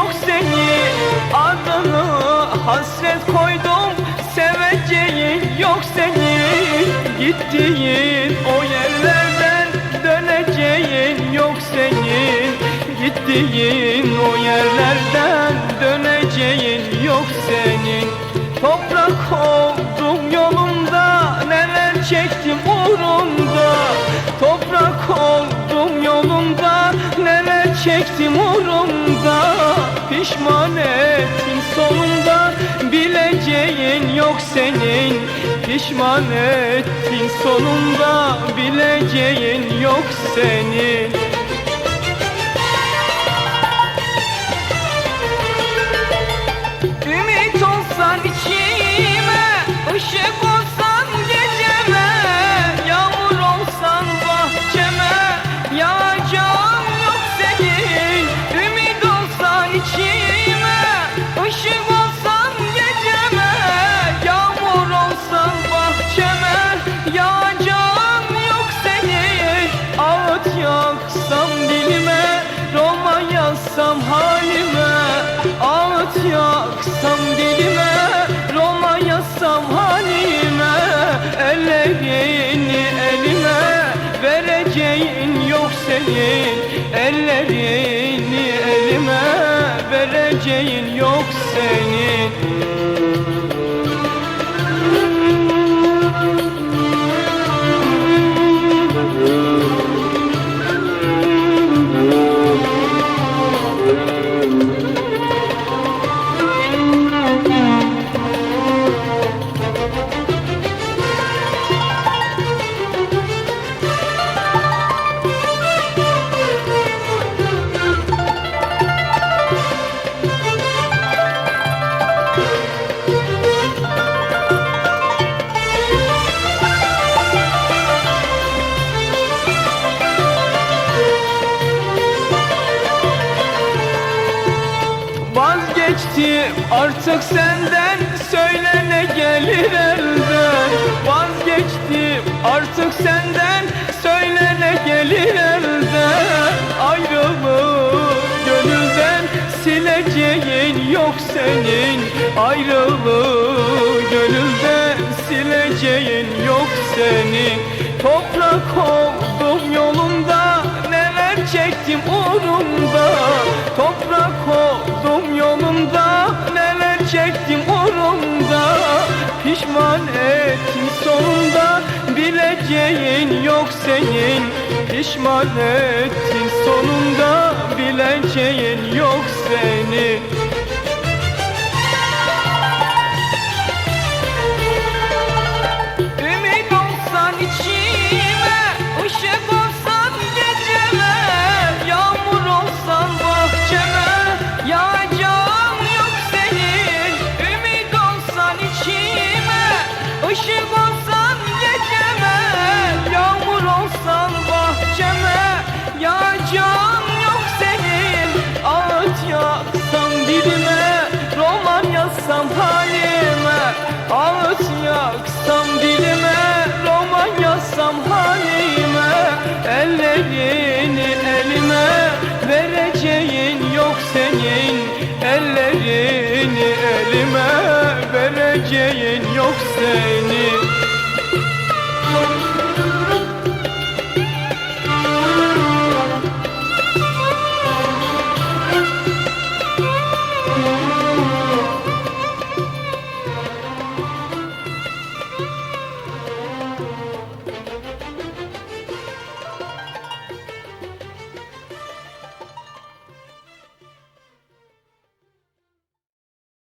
yok senin Adını hasret koydum seveceğin yok senin. Gittiğin o yerlerden döneceğin yok senin. Gittiğin o yerlerden döneceğin yok senin. Toprak çektim uğrunda Pişman ettin sonunda. Bileceğin yok senin Pişman ettin sonunda. Bileceğin yok senin senin Ellerini elime Vereceğin yok senin Vazgeçtim artık senden Söyle ne gelir elden Vazgeçtim artık senden Söyle ne gelir elden Ayrılık gönülden Sileceğin yok senin. Ayrılık gönülden Sileceğin yok senin. Toprak oldum yolunda Neler çektim uğrunda Bileceğin yok senin Pişman ettin. Sonunda Bileceğin yok senin Ellerini elime, vereceğin yok senin. Ellerini elime, vereceğin yok senin